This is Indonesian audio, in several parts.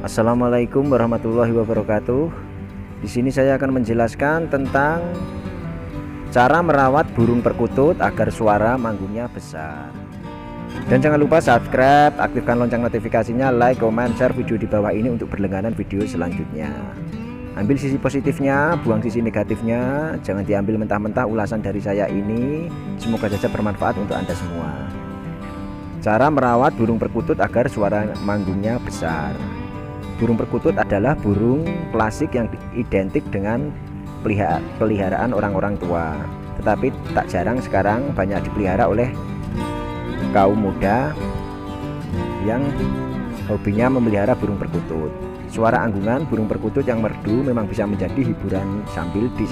Assalamualaikum warahmatullahi wabarakatuh. Di sini saya akan menjelaskan tentang cara merawat burung perkutut agar suara manggungnya besar. Dan jangan lupa subscribe, aktifkan lonceng notifikasinya, like, comment, share video di bawah ini untuk berlangganan video selanjutnya. Ambil sisi positifnya, buang sisi negatifnya. Jangan diambil mentah-mentah ulasan dari saya ini. Semoga saja bermanfaat untuk Anda semua. Cara merawat burung perkutut agar suara manggungnya besar. Burung perkutut adalah burung klasik yang identik dengan peliharaan orang-orang tua. Tetapi tak jarang sekarang banyak dipelihara oleh kaum muda yang hobinya memelihara burung perkutut. Suara anggungan burung perkutut yang merdu memang bisa menjadi hiburan sambil di,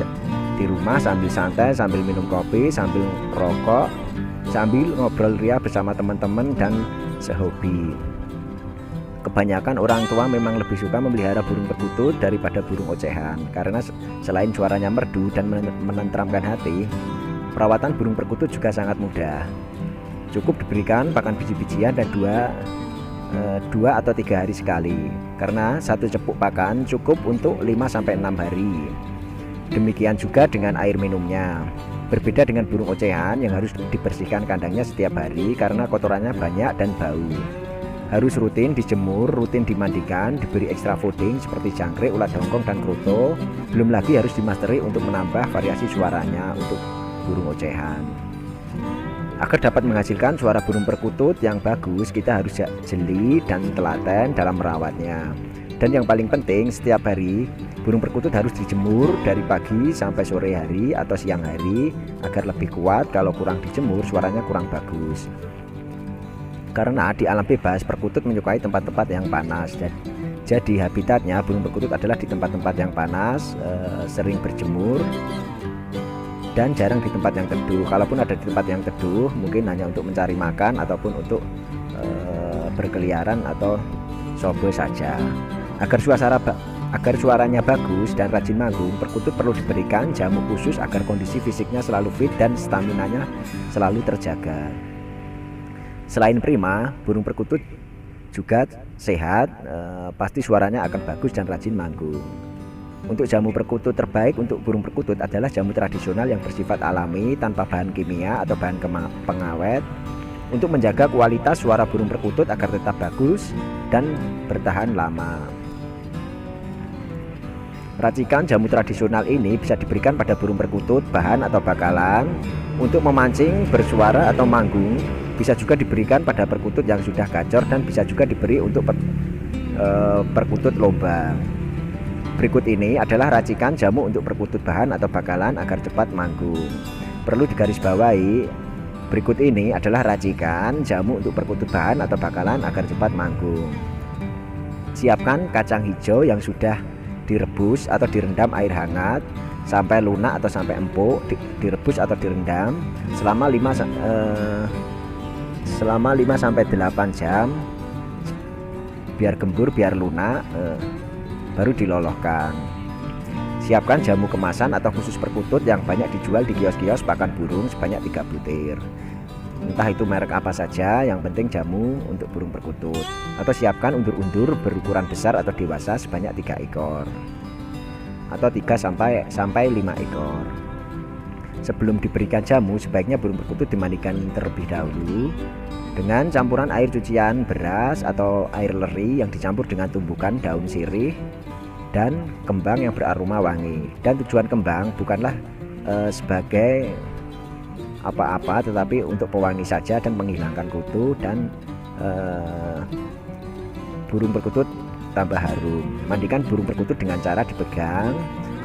di rumah sambil santai, sambil minum kopi, sambil rokok, sambil ngobrol ria bersama teman-teman dan sehobi. Kebanyakan orang tua memang lebih suka memelihara burung perkutut daripada burung ocehan karena selain suaranya merdu dan menenteramkan hati, perawatan burung perkutut juga sangat mudah. Cukup diberikan pakan biji-bijian dan dua e, dua atau tiga hari sekali karena satu cepuk pakan cukup untuk 5 sampai 6 hari. Demikian juga dengan air minumnya. Berbeda dengan burung ocehan yang harus dibersihkan kandangnya setiap hari karena kotorannya banyak dan bau harus rutin dijemur, rutin dimandikan, diberi ekstra fooding seperti jangkrik, ulat dongkong, dan kroto. Belum lagi harus dimasteri untuk menambah variasi suaranya untuk burung ocehan. Agar dapat menghasilkan suara burung perkutut yang bagus, kita harus jeli dan telaten dalam merawatnya. Dan yang paling penting, setiap hari burung perkutut harus dijemur dari pagi sampai sore hari atau siang hari agar lebih kuat. Kalau kurang dijemur, suaranya kurang bagus karena di alam bebas perkutut menyukai tempat-tempat yang panas. Dan jadi habitatnya burung perkutut adalah di tempat-tempat yang panas e, sering berjemur dan jarang di tempat yang teduh. Kalaupun ada di tempat yang teduh mungkin hanya untuk mencari makan ataupun untuk e, berkeliaran atau sobo saja. Agar suasana agar suaranya bagus dan rajin manggung perkutut perlu diberikan jamu khusus agar kondisi fisiknya selalu fit dan stamina nya selalu terjaga Selain prima, burung perkutut juga sehat, eh, pasti suaranya akan bagus dan rajin manggung. Untuk jamu perkutut terbaik untuk burung perkutut adalah jamu tradisional yang bersifat alami tanpa bahan kimia atau bahan pengawet untuk menjaga kualitas suara burung perkutut agar tetap bagus dan bertahan lama. Racikan jamu tradisional ini bisa diberikan pada burung perkutut bahan atau bakalan untuk memancing, bersuara atau manggung bisa juga diberikan pada perkutut yang sudah gacor dan bisa juga diberi untuk per, e, perkutut lomba. Berikut ini adalah racikan jamu untuk perkutut bahan atau bakalan agar cepat manggung. Perlu digarisbawahi berikut ini adalah racikan jamu untuk perkutut bahan atau bakalan agar cepat manggung. Siapkan kacang hijau yang sudah direbus atau direndam air hangat sampai lunak atau sampai empuk direbus atau direndam selama 5 eh, selama 5 sampai 8 jam. Biar gembur biar lunak eh, baru diloloskan siapkan jamu kemasan atau khusus perkutut yang banyak dijual di kios-kios pakan burung sebanyak 3 butir. Entah itu merek apa saja yang penting jamu untuk burung perkutut. Atau siapkan undur-undur berukuran besar atau dewasa sebanyak 3 ekor. Atau 3 sampai sampai 5 ekor Sebelum diberikan jamu, sebaiknya burung perkutut dimandikan terlebih dahulu dengan campuran air cucian beras atau air leri yang dicampur dengan tumbukan daun sirih dan kembang yang beraroma wangi. Dan tujuan kembang bukanlah e, sebagai apa-apa, tetapi untuk pewangi saja dan menghilangkan kutu dan e, burung perkutut tambah harum. Mandikan burung perkutut dengan cara dipegang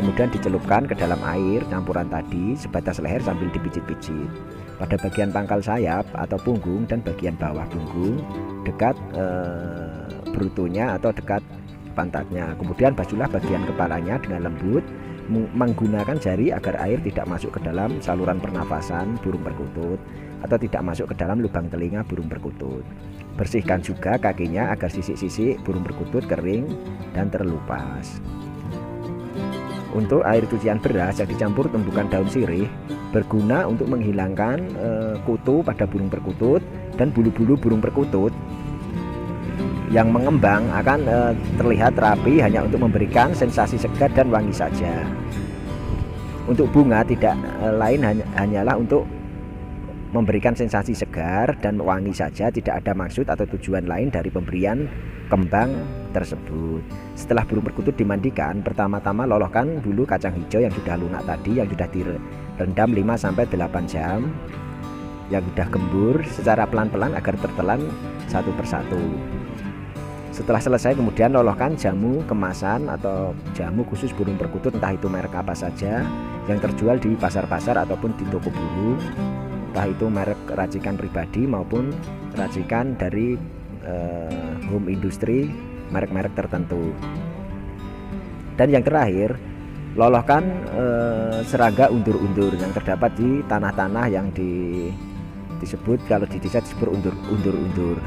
kemudian dicelupkan ke dalam air campuran tadi sebatas leher sambil dipijit-pijit. Pada bagian pangkal sayap atau punggung dan bagian bawah punggung dekat e, brutonya atau dekat pantatnya. Kemudian basuhlah bagian kepalanya dengan lembut menggunakan jari agar air tidak masuk ke dalam saluran pernafasan burung perkutut atau tidak masuk ke dalam lubang telinga burung perkutut. Bersihkan juga kakinya agar sisik-sisik burung perkutut kering dan terlupas untuk air cucian beras yang dicampur tumbukan daun sirih berguna untuk menghilangkan e, kutu pada burung perkutut dan bulu-bulu burung perkutut yang mengembang akan e, terlihat rapi hanya untuk memberikan sensasi segar dan wangi saja. Untuk bunga tidak e, lain hanya, hanyalah untuk memberikan sensasi segar dan wangi saja tidak ada maksud atau tujuan lain dari pemberian kembang tersebut. Setelah burung perkutut dimandikan pertama-tama lolohkan dulu kacang hijau yang sudah lunak tadi yang sudah direndam 5-8 jam yang sudah gembur secara pelan-pelan agar tertelan satu persatu. Setelah selesai kemudian lolohkan jamu kemasan atau jamu khusus burung perkutut entah itu merek apa saja yang terjual di pasar-pasar ataupun di toko burung entah itu merek racikan pribadi maupun racikan dari uh, home industry merek-merek tertentu. Dan yang terakhir lolohkan uh, serangga undur-undur yang terdapat di tanah-tanah yang di, disebut kalau di desa disebut undur-undur.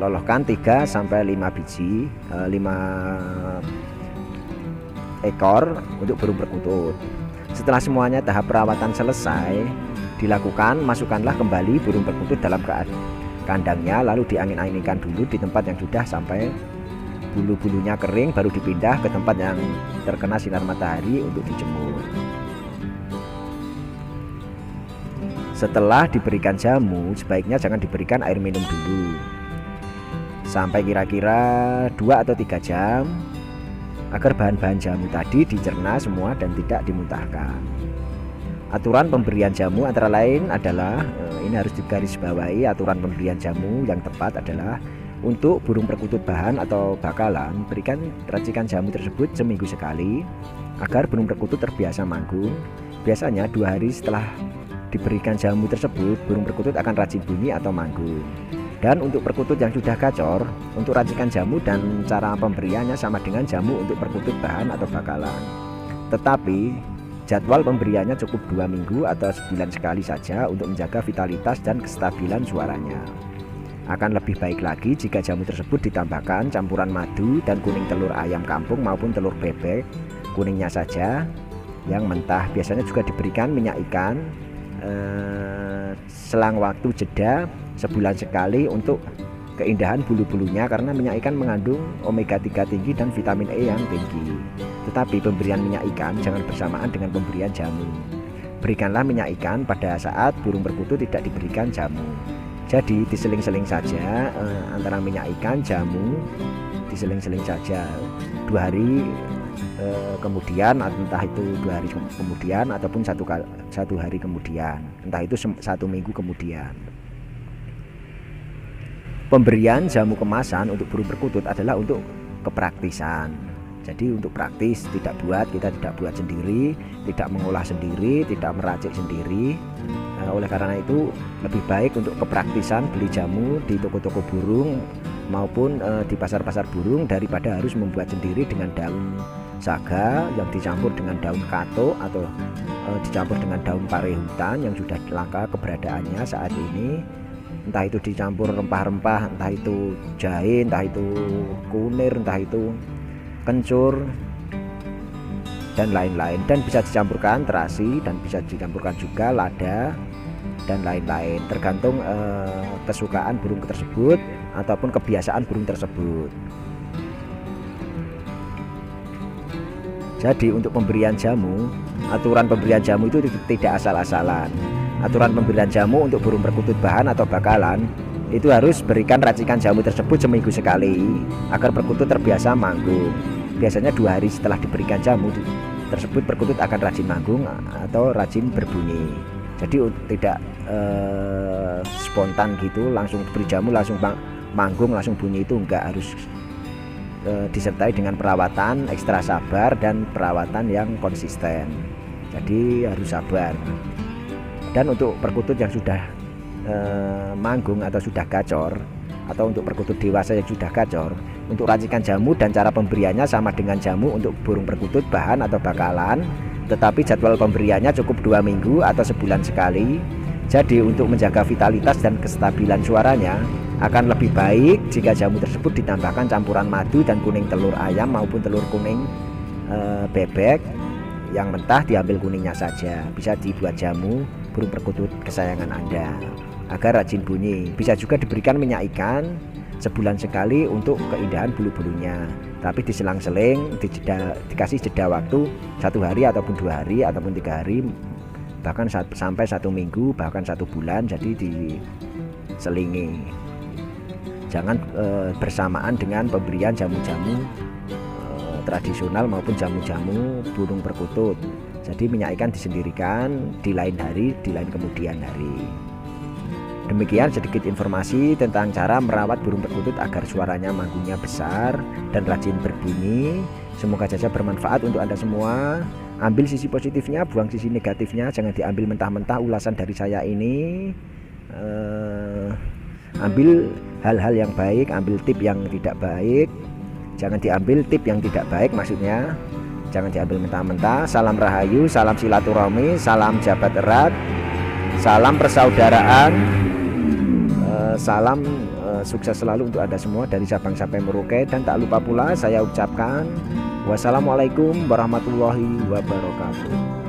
Lolohkan 3 sampai 5 biji uh, eh, 5 ekor untuk burung perkutut. Setelah semuanya tahap perawatan selesai dilakukan masukkanlah kembali burung perkutut dalam kandangnya lalu diangin-anginkan dulu di tempat yang sudah sampai. Bulu-bulunya kering baru dipindah ke tempat yang terkena sinar matahari untuk dijemur. Setelah diberikan jamu sebaiknya jangan diberikan air minum dulu. Sampai kira-kira 2 atau 3 jam agar bahan-bahan jamu tadi dicerna semua dan tidak dimuntahkan Aturan pemberian jamu antara lain adalah eh, ini harus digarisbawahi aturan pemberian jamu yang tepat adalah untuk burung perkutut bahan atau bakalan berikan racikan jamu tersebut seminggu sekali agar burung perkutut terbiasa manggung. Biasanya dua hari setelah diberikan jamu tersebut burung perkutut akan rajin bunyi atau manggung. Dan untuk perkutut yang sudah gacor, untuk racikan jamu dan cara pemberiannya sama dengan jamu untuk perkutut bahan atau bakalan. Tetapi Jadwal pemberiannya cukup dua minggu atau sebulan sekali saja untuk menjaga vitalitas dan kestabilan suaranya. Akan lebih baik lagi jika jamu tersebut ditambahkan campuran madu dan kuning telur ayam kampung maupun telur bebek, kuningnya saja yang mentah. Biasanya juga diberikan minyak ikan eh, selang waktu jeda sebulan sekali untuk keindahan bulu-bulunya karena minyak ikan mengandung omega 3 tinggi dan vitamin E yang tinggi. Tetapi pemberian minyak ikan jangan bersamaan dengan pemberian jamu. Berikanlah minyak ikan pada saat burung perkutut tidak diberikan jamu. Jadi diseling-seling saja eh, antara minyak ikan jamu diseling-seling saja dua hari eh, kemudian entah itu dua hari kemudian ataupun satu satu hari kemudian entah itu satu minggu kemudian. Pemberian jamu kemasan untuk burung perkutut adalah untuk kepraktisan. Jadi untuk praktis tidak buat kita tidak buat sendiri, tidak mengolah sendiri, tidak meracik sendiri. Nah, oleh karena itu lebih baik untuk kepraktisan beli jamu di toko-toko burung maupun e, di pasar-pasar burung daripada harus membuat sendiri dengan daun saga yang dicampur dengan daun kato atau e, dicampur dengan daun pare hutan yang sudah langka keberadaannya saat ini entah itu dicampur rempah-rempah entah itu jahe entah itu kunir entah itu kencur dan lain-lain. Dan bisa dicampurkan terasi dan bisa dicampurkan juga lada dan lain-lain. Tergantung eh, kesukaan burung tersebut ataupun kebiasaan burung tersebut. Jadi untuk pemberian jamu aturan pemberian jamu itu tidak asal-asalan. Aturan pemberian jamu untuk burung perkutut bahan atau bakalan itu harus berikan racikan jamu tersebut seminggu sekali agar perkutut terbiasa manggung biasanya dua hari setelah diberikan jamu tersebut perkutut akan rajin manggung atau rajin berbunyi. Jadi tidak eh, spontan gitu langsung beri jamu langsung manggung langsung bunyi itu enggak harus eh, disertai dengan perawatan ekstra sabar dan perawatan yang konsisten. Jadi harus sabar. Dan untuk perkutut yang sudah e, manggung atau sudah gacor atau untuk perkutut dewasa yang sudah gacor untuk racikan jamu dan cara pemberiannya sama dengan jamu untuk burung perkutut bahan atau bakalan. Tetapi jadwal pemberiannya cukup dua minggu atau sebulan sekali. Jadi untuk menjaga vitalitas dan kestabilan suaranya akan lebih baik jika jamu tersebut ditambahkan campuran madu dan kuning telur ayam maupun telur kuning e, bebek. Yang mentah diambil kuningnya saja bisa dibuat jamu burung perkutut kesayangan Anda agar rajin bunyi. Bisa juga diberikan minyak ikan sebulan sekali untuk keindahan bulu-bulunya. Tapi diselang-seling di dikasih jeda waktu satu hari ataupun dua hari ataupun tiga hari bahkan saat, sampai satu minggu bahkan satu bulan jadi diselingi. Jangan e, bersamaan dengan pemberian jamu-jamu e, tradisional maupun jamu-jamu burung perkutut. Jadi minyak ikan disendirikan di lain hari di lain kemudian hari Demikian sedikit informasi tentang cara merawat burung perkutut agar suaranya manggungnya besar dan rajin berbunyi. Semoga saja bermanfaat untuk Anda semua. Ambil sisi positifnya, buang sisi negatifnya. Jangan diambil mentah-mentah ulasan dari saya ini. Uh, ambil hal-hal yang baik, ambil tip yang tidak baik. Jangan diambil tip yang tidak baik maksudnya. Jangan diambil mentah-mentah. Salam rahayu, salam silaturahmi, salam jabat erat, salam persaudaraan salam uh, sukses selalu untuk Anda semua dari Sabang sampai Merauke. Dan tak lupa pula saya ucapkan wassalamualaikum warahmatullahi wabarakatuh